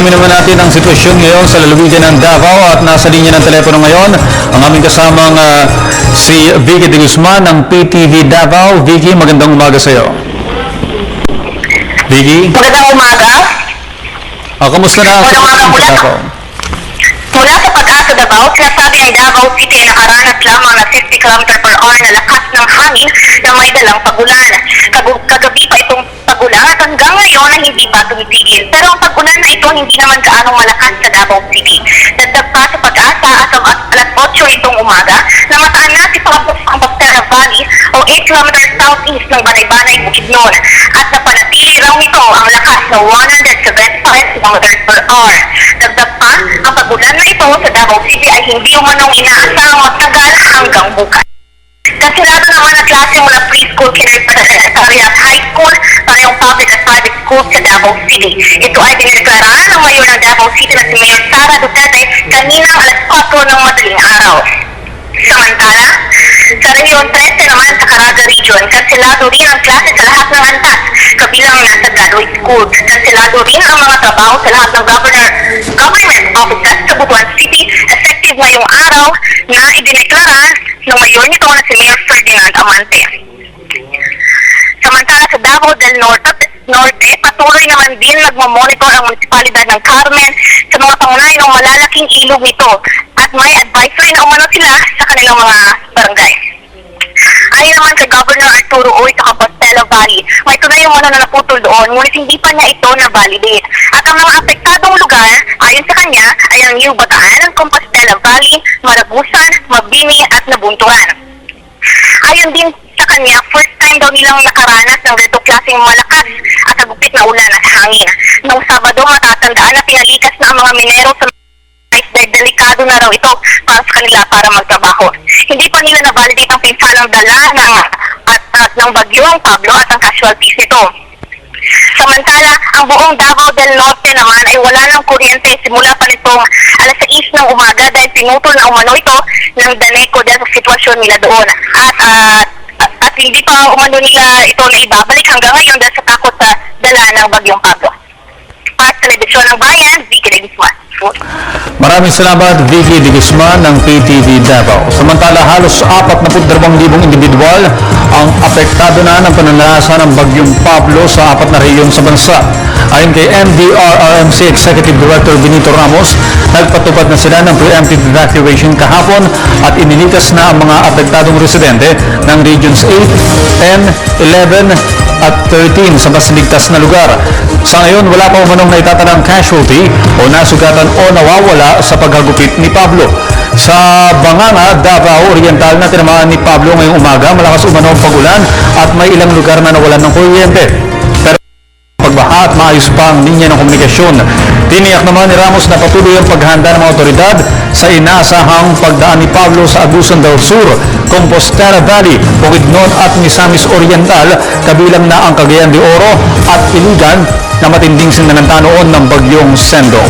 Alamin naman natin ang sitwasyon ngayon sa lalawigan ng Davao at nasa linya ng telepono ngayon ang aming kasamang ah, si Vicky de Guzman ng PTV Davao. Vicky, magandang umaga sa iyo. Vicky, Magandang umaga. ah, kamusta na ang sitwasyon sa. Davao? Mula sa pag-asa Davao, sinasabi ang Davao City ay nakaranas lamang ng 50 km per hour na lakas ng hangin na may dalang pagulan. Kag- kagabi pa itong pagulan at hanggang ngayon ay hindi pa tumitigil. Pero ang pagulan na ito hindi naman gaanong malakas sa Davao City. Dagdag pa sa pag-asa at alas 8 itong umaga na mataan na si Pabos ang Bastera Valley o 8 km southeast ng Banay-Banay, Bukidnon at napanatili raw nito ang lakas na 175 km per hour. Dagdag pa, ang pagulan na ito sa Davao City ay hindi umanong inaasahang magtagal hanggang bukas. Kansilado naman ang klase mula preschool, kindergarten at high school, parehong public at private schools sa Davao City. Ito ay dinideklara ng mayor ng Davao City na si Mayor Sara Duterte kaninang alas 4 ng madaling araw. Samantala, sa Region 13 naman sa Caraga Region, kansilado rin ang klase sa lahat ng antas, kabilang ang nasa graduate schools. Kansilado rin ang mga trabaho sa lahat ng governor, government offices sa Butuan City, effective ngayong araw na idineklara ng mayor nito na si Mayor Ferdinand Amante. Samantala sa Davao del Norte, Norte, patuloy naman din nagmamonitor ang munisipalidad ng Carmen sa mga pangunay ng malalaking ilog nito at may advisory na umano sila sa kanilang mga barangay. Ayon naman kay Governor Arturo Uy sa Compostela Valley, may tunay yung na naputol doon, ngunit hindi pa niya ito na-validate. At ang mga apektadong lugar, ayon sa kanya, ay ang New Bataan, Compostela Valley, Marabusan, Mabini at Nabunturan. Ayon din sa kanya, first time daw nilang nakaranas ng ganito klaseng malakas at hagupit na ulan at hangin. Noong Sabado, matatandaan na pinalikas na ang mga minero sa dahil delikado na raw ito para sa kanila para magtrabaho. Hindi pa nila na-validate ang pinsalang dala ng, at, at ng bagyong Pablo at ang casualties nito. Samantala, ang buong Davao del Norte naman ay wala ng kuryente simula pa nitong alas 6 ng umaga dahil pinutol na umano ito ng Daneco dahil sa sitwasyon nila doon. At, at, at, at hindi pa umano nila ito na ibabalik hanggang ngayon dahil sa takot sa dala ng bagyong Pablo. Para sa ng Bayan, Vicky Legisman. Maraming salamat Vicky de ng PTV Davao. Samantala halos 42,000 individual ang apektado na ng pananalasa ng bagyong Pablo sa apat na rehiyon sa bansa. Ayon kay MDRRMC Executive Director Benito Ramos, nagpatupad na sila ng preemptive evacuation kahapon at inilikas na ang mga apektadong residente ng Regions 8, 10, 11 at 13 sa mas ligtas na lugar. Sa ngayon, wala pa umanong naitatanang casualty o nasugatan o nawawala sa paghagupit ni Pablo. Sa Banganga, Davao Oriental na tinamaan ni Pablo ngayong umaga, malakas umano ang pagulan at may ilang lugar na nawalan ng kuryente. At maayos pa ang linya ng komunikasyon. Tiniyak naman ni Ramos na patuloy ang paghanda ng mga otoridad sa inaasahang pagdaan ni Pablo sa Agusan del Sur, Compostela Valley, Bukidnon at Misamis Oriental, kabilang na ang Cagayan de Oro at Iligan na matinding sinananta noon ng bagyong Sendong.